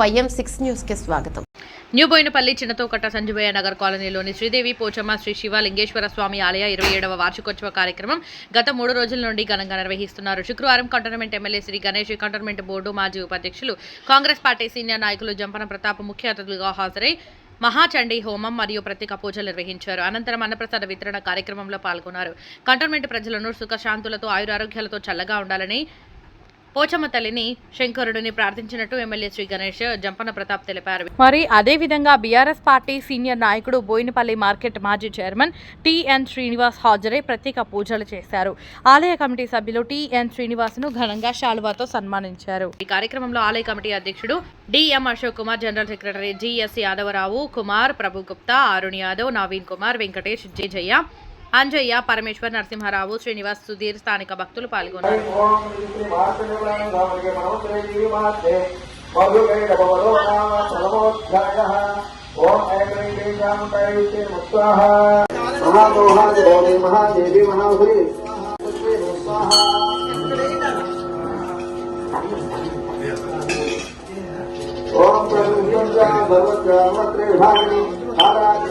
YM six న్యూస్కి స్వాగతం. New Bowenpally Chinnathokatta Sanjeevaiah Nagar కాలనీలోని శ్రీదేవి పోచమ్మ శ్రీ శివ లింగేశ్వర స్వామి ఆలయ ఇరవై ఏడవ వార్షికోత్సవ కార్యక్రమం గత మూడు రోజుల నుండి ఘనంగా నిర్వహిస్తున్నారు. శుక్రవారం cantonment MLA Shri Ganesh cantonment board మాజీ ఉపాధ్యక్షులు కాంగ్రెస్ పార్టీ సీనియర్ నాయకులు జంపన ప్రతాప్ ముఖ్య అతిథులుగా హాజరై మహాచండీ హోమం మరియు ప్రత్యేక పూజలు నిర్వహించారు. అనంతరం అన్నప్రసాద వితరణ కార్యక్రమంలో పాల్గొన్నారు. కంటోన్మెంట్ ప్రజలను సుఖశాంతులతో ఆయురారోగ్యాలతో చల్లగా ఉండాలని పోచమ్మ తల్లిని శంకరుడిని ప్రార్థించినట్టు ఎమ్మెల్యే శ్రీ గణేష్ జంపన ప్రతాప్ తెలిపారు. మరి అదేవిధంగా బీఆర్ఎస్ పార్టీ సీనియర్ నాయకుడు బోయినపల్లి మార్కెట్ మాజీ చైర్మన్ టిఎన్ శ్రీనివాస్ హాజరై ప్రత్యేక పూజలు చేశారు. ఆలయ కమిటీ సభ్యులు టిఎన్ శ్రీనివాస్ను ఘనంగా శాలువాతో సన్మానించారు. ఈ కార్యక్రమంలో ఆలయ కమిటీ అధ్యక్షుడు DM Ashok Kumar general secretary GS Yadavarao Kumar Prabhu Gupta Arun Yadav Naveen Kumar Venkatesh J Jayya Anjayya Parameshwar Narasimharao Srinivas Sudheer స్థానిక భక్తులు పాల్గొన్నారు. ఓం శ్రీ వాసుదేవాయ స్వామికి ఆరాధ్య